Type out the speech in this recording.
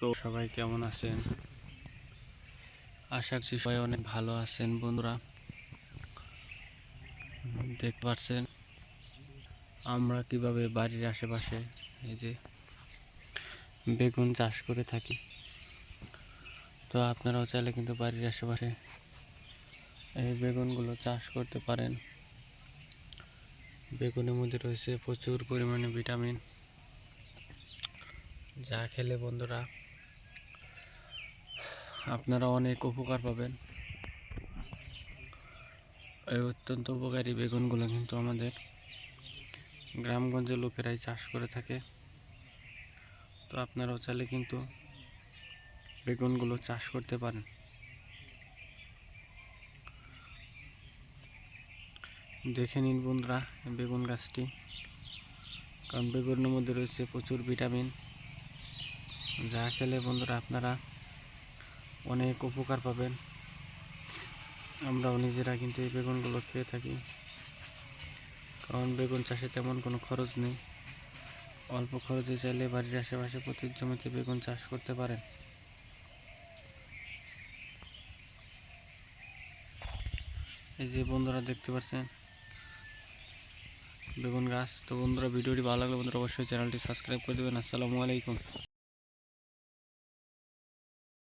তো সবাই কেমন আছেন? আশা করছি সবাই অনেক ভালো আছেন বন্ধুরা। দেখতে পাচ্ছেন, আমরা কীভাবে বাড়ির আশেপাশে এই যে বেগুন চাষ করে থাকি। তো আপনারাও চাইলে কিন্তু বাড়ির আশেপাশে এই বেগুনগুলো চাষ করতে পারেন। বেগুনের মধ্যে রয়েছে প্রচুর পরিমাণে ভিটামিন। যা খেলে বন্ধুরা আপনারা অনেক উপকার পাবেন। এই অত্যন্ত উপকারী বেগুনগুলো কিন্তু আমাদের গ্রামগঞ্জের লোকেরাই চাষ করে থাকে। তো আপনারাও চাইলে কিন্তু বেগুনগুলো চাষ করতে পারেন। দেখে নিন বন্ধুরা বেগুন গাছটি। কারণ বেগুনের মধ্যে রয়েছে প্রচুর ভিটামিন। যা খেলে বন্ধুরা আপনারা অনেক উপকার পাবেন। আমরাও নিজেরা কিন্তু এই বেগুনগুলো খেয়ে থাকি। কারণ বেগুন চাষে তেমন কোনো খরচ নেই। অল্প খরচে চাইলে বাড়ির আশেপাশে প্রতি জমিতে বেগুন চাষ করতে পারেন। এই যে বন্ধুরা দেখতে পাচ্ছেন, বেগুন গাছ। তো বন্ধুরা, ভিডিওটি ভালো লাগলে বন্ধুরা অবশ্যই চ্যানেলটি সাবস্ক্রাইব করে দেবেন। আসসালামু আলাইকুম।